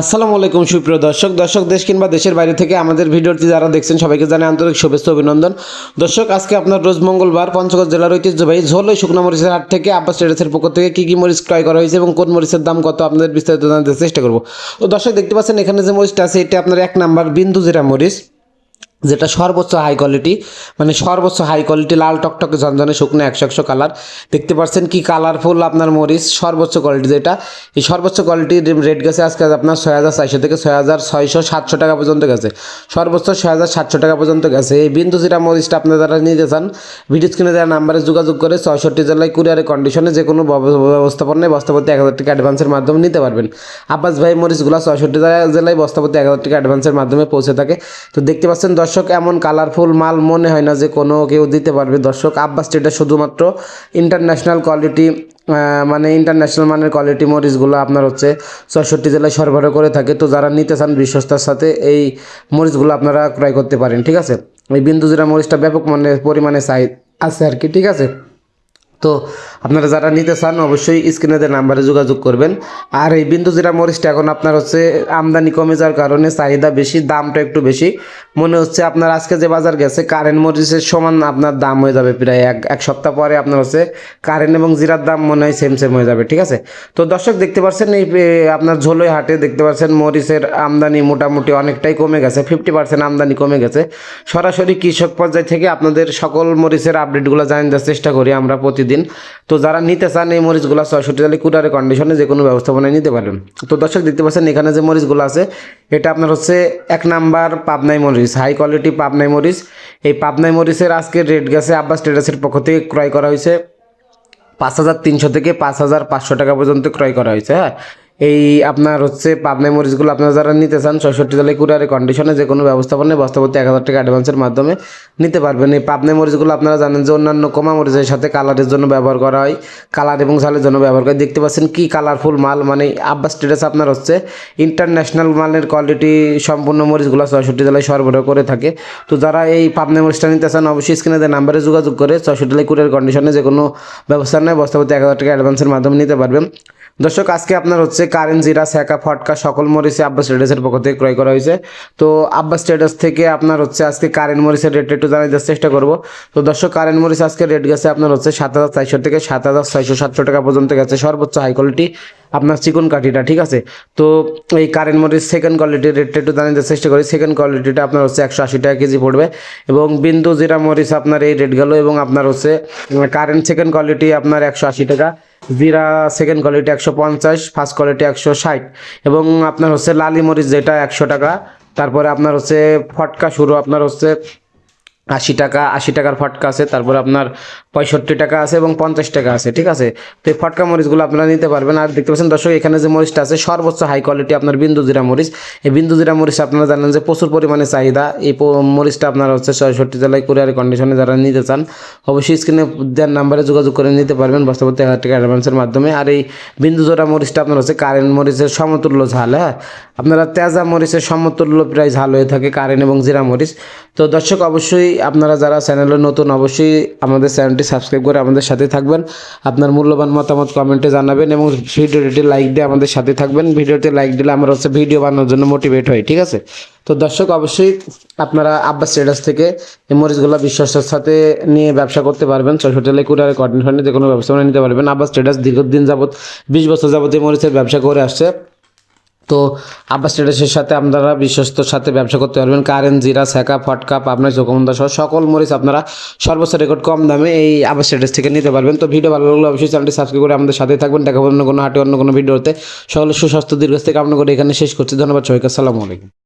আসসালামু আলাইকুম, সুপ্রিয় দর্শক। দর্শক, দেশ কিংবা দেশের বাইরে থেকে আমাদের ভিডিওটি যারা দেখছেন, সবাইকে জানাই আন্তরিক শুভেচ্ছা, অভিনন্দন। দর্শক, আজকে আপনার রোজ মঙ্গলবার পঞ্চগড় জেলার ঐতিহ্যবাহী ঝোল ঝোলই শুকনো মরিচের হাট থেকে আব্বাস ট্রেডার্সের পক্ষ থেকে কী কী মরিচ ক্রয় করা হয়েছে এবং কোন মরিচের দাম কত, আপনাদের বিস্তারিত জানাতে চেষ্টা করব। তো দর্শক, দেখতে পাচ্ছেন এখানে যে মরিচটা আছে, এটা আপনার এক নাম্বার বিন্দু জিরা মরিচ। যেটা সর্বোচ্চ হাই কোয়ালিটি মানে সর্বোচ্চ হাই কোয়ালিটি লাল টকটকে ঝনঝনে শুকনো একশো একশো কালার দেখতে পাচ্ছেন কি কালারফুল আপনার মরিচ, সর্বোচ্চ কোয়ালিটি যেটা। এই সর্বোচ্চ কোয়ালিটির রেট গেছে আজকে আপনার ছয় হাজার চারশো থেকে ছয় হাজার ছয়শো সাতশো টাকা পর্যন্ত গেছে। সর্বোচ্চ ছয় হাজার সাতশো টাকা পর্যন্ত গেছে। এই বিন্দু জিরা মরিচটা আপনারা যারা নিতে চান ভিডিও স্ক্রিনে দেওয়া নাম্বারে যোগাযোগ করে ছয়ষট্টি জেলায় কুরিয়ারের কন্ডিশনে যে কোনো ব্যবস্থাপনায় বস্তাপতি এক হাজার টাকা অ্যাডভান্সের মাধ্যমে নিতে পারবেন। আব্বাস ভাই মরিচগুলো ছয়ষট্টি জেলায় বস্তাপতি এক হাজার টাকা অ্যাডভান্সের মাধ্যমে পৌঁছে থাকে। তো দেখতে পাচ্ছেন দর্শক, এমন কালারফুল মাল মনে হয় না যে কোনো কেউ দিতে পারবে। দর্শক, আব্বাস এটা শুধুমাত্র ইন্টারন্যাশনাল কোয়ালিটি মানে ইন্টারন্যাশনাল মানের কোয়ালিটি মরিচগুলো আপনার হচ্ছে ছয়ষট্টি জেলায় সরবরাহ করে থাকে। তো যারা নিতে চান বিশ্বস্তার সাথে এই মরিচগুলো আপনারা ক্রয় করতে পারেন, ঠিক আছে? এই বিন্দুজিরা মরিচটা ব্যাপক মানে পরিমাণে চাই আছে আর কি, ঠিক আছে? তো আপনারা যারা নিতে চান, অবশ্যই স্ক্রিনে দেওয়া নাম্বারে যোগাযোগ করবেন। আর এই বিন্দু জিরা মরিচটা এখন আপনার হচ্ছে আমদানি কমে যাওয়ার কারণে চাহিদা বেশি, দামটা একটু বেশি। মনে হচ্ছে আপনার আজকে যে বাজার গেছে কারেন্ট মরিচের সমান আপনার দাম হয়ে যাবে প্রায় এক এক সপ্তাহ পরে আপনার হচ্ছে কারেন্ট এবং জিরার দাম মনে হয় সেম সেম হয়ে যাবে, ঠিক আছে? তো দর্শক, দেখতে পাচ্ছেন এই আপনার ঝোলই হাটে দেখতে পাচ্ছেন মরিচের আমদানি মোটামুটি অনেকটাই কমে গেছে ফিফটি পার্সেন্ট আমদানি কমে গেছে। সরাসরি কৃষক পর্যায় থেকে আপনাদের সকল মরিচের আপডেটগুলো জানার চেষ্টা করি আমরা প্রতিদিন। তো যারা নিতে চান এই মরিচগুলো ছয়ষট্টি তাহলে কুটারে কন্ডিশনে যে কোনো ব্যবস্থাপনায় নিতে পারেন তো দর্শক দেখতে পাচ্ছেন এখানে যে মরিচগুলো আছে, এটা আপনার হচ্ছে এক নাম্বার পাবনাই মরিচ হাই কোয়ালিটি পাবনাই মরিচ। এই পাবনাই মরিচের আজকের রেড গেছে আব্বাস ট্রেডার্সের পক্ষ থেকে ক্রয় করা হয়েছে পাঁচ হাজার তিনশো থেকে পাঁচ হাজার পাঁচশো টাকা পর্যন্ত ক্রয় করা হয়েছে হ্যাঁ? এই আপনার হচ্ছে পাবনাই মরিচগুলো আপনারা যারা নিতে চান, ছয়ষট্টি জেলায় কুরিয়ারের কন্ডিশনে যে কোনো ব্যবস্থাপনায় বস্তাপতি এক হাজার টাকা অ্যাডভান্সের মাধ্যমে নিতে পারবেন। এই পাবনাই মরিচগুলো আপনারা জানেন যে অন্যান্য কমা মরিচের সাথে কালারের জন্য ব্যবহার করা হয়। কালার এবং ঝালের জন্য ব্যবহার করে দেখতে পাচ্ছেন কি কালারফুল মাল মানে আব্বাস স্টেটাস আপনার হচ্ছে ইন্টারন্যাশনাল মালের কোয়ালিটি সম্পূর্ণ মরিচগুলো ছয়ষট্টি জেলায় সরবরাহ করে থাকে। তো যারা এই পাবনাই মরিচটা নিতে চান, অবশ্যই স্ক্রিনে দেওয়া নাম্বারে যোগাযোগ করে ছয়ষট্টি জেলায় কুরিয়ার কন্ডিশনে যে কোনো ব্যবস্থা নেয় বস্তাপতি এক হাজার টাকা অ্যাডভান্সের মাধ্যমে নিতে পারবেন। দর্শক, আজকে আপনার হচ্ছে কারেন্ট জিরা, স্যাকা, ফটকা সকল মরিচে আব্বাস ট্রেডার্সের পক্ষ থেকে ক্রয় করা হয়েছে। তো আব্বাস ট্রেডার্স থেকে আপনার হচ্ছে আজকে কারেন্ট মরিচের রেট একটু জানাই দেওয়ার চেষ্টা করব। তো দর্শক কারেন্ট মরিচ আজকে রেট গেছে আপনার হচ্ছে সাত হাজার চারশো থেকে সাত হাজার ছয়শো সাতশো টাকা পর্যন্ত গেছে। সর্বোচ্চ হাই কোয়ালিটি আপনার চিকন কাঠিটা, ঠিক আছে? তো এই কারেন্ট মরিচ সেকেন্ড কোয়ালিটির রেটটা একটু জানাই দেওয়ার চেষ্টা করি। সেকেন্ড কোয়ালিটিটা আপনার হচ্ছে একশো আশি টাকা কেজি পড়বে এবং বিন্দু জিরা মরিচ আপনার এই রেট গেল এবং আপনার হচ্ছে কারেন্ট সেকেন্ড কোয়ালিটি আপনার একশো আশি টাকা। জিরা সেকেন্ড কোয়ালিটি একশো পঞ্চাশ ফার্স্ট কোয়ালিটি একশো ষাট। এবং আপনার হচ্ছে লালি মরিচ যেটা একশো টাকা, তারপরে আপনার হচ্ছে ফটকা শুরু, আপনার হচ্ছে আশি টাকা, আশি টাকার ফটকা আছে, তারপরে আপনার পঁয়ষট্টি টাকা আছে এবং পঞ্চাশ টাকা আছে, ঠিক আছে? তো এই ফটকা মরিচগুলো আপনারা নিতে পারবেন। আর দেখতে পাচ্ছেন দর্শক, এখানে যে মরিচটা আছে, সর্বোচ্চ হাই কোয়ালিটি আপনার বিন্দু জিরা মরিচ। এই বিন্দু জিরা মরিচ আপনারা জানেন যে প্রচুর পরিমাণে চাহিদা। এই মরিচটা আপনার হচ্ছে ছয়ষট্টি জেলায় কুরিয়ার কন্ডিশনে যারা নিতে চান, অবশ্যই স্ক্রিনে দেওয়ার নাম্বারে যোগাযোগ করে নিতে পারবেন। বাস্তবতে হাজার টাকা অ্যাডভান্সের মাধ্যমে। আর এই বিন্দু জোড়া মরিচটা আপনার হচ্ছে কারেন্ট মরিচের সমতুল্য ঝাল হ্যাঁ? আপনারা তেজা মরিচের সমতুল্য প্রায় ঝাল হয়ে থাকে কারেন্ট এবং জিরা মরিচ। তো দর্শক, অবশ্যই আপনারা যারা চ্যানেলে নতুন, অবশ্যই আমাদের চ্যানেলটি সাবস্ক্রাইব করে আমাদের সাথে থাকবেন। আপনার মূল্যবান মতামত কমেন্টে জানাবেন এবং ভিডিওটি লাইক দিয়ে আমাদের সাথে থাকবেন। ভিডিওতে লাইক দিলে আমরা হচ্ছে ভিডিও বানানোর জন্য মোটিভেট হই, ঠিক আছে? তো দর্শক, অবশ্যই আপনারা আব্বাস স্টেটাস থেকে এই মরিচগুলো বিশ্বাসের সাথে নিয়ে ব্যবসা করতে পারবেন। ছয়ষট্টি জেলায় কুরিয়ারে কর্ডিনেশনে যে কোনো ব্যবসা নিতে পারবেন। আব্বাস স্টেটাস দীর্ঘদিন যাবত বিশ বছর যাবত এই মরিচের ব্যবসা করে আসছে। তো আব্বাস ট্রেডার্সের সাথে আপনারা বিশ্বস্তর সাথে ব্যবসা করতে পারবেন। কারেন্ট জিরা স্যাকা, ফটকা আপনার চোখমন্দা সহ সকল মরিচ আপনারা সর্বোচ্চ রেকর্ড কম দামে এই আব্বাস ট্রেডার্স থেকে নিতে পারবেন। তো ভিডিও ভালো লাগলে অবশ্যই চ্যানেলটি সাবস্ক্রাইব করে আমাদের সাথে থাকবেন। দেখা অন্য কোনো হাটে অন্য কোনো ভিডিওতে সকলের সুস্বাস্থ্য দীর্ঘ থেকে করে এখানে শেষ করছি। ধন্যবাদ সবাইকে। আসসালামু আলাইকুম।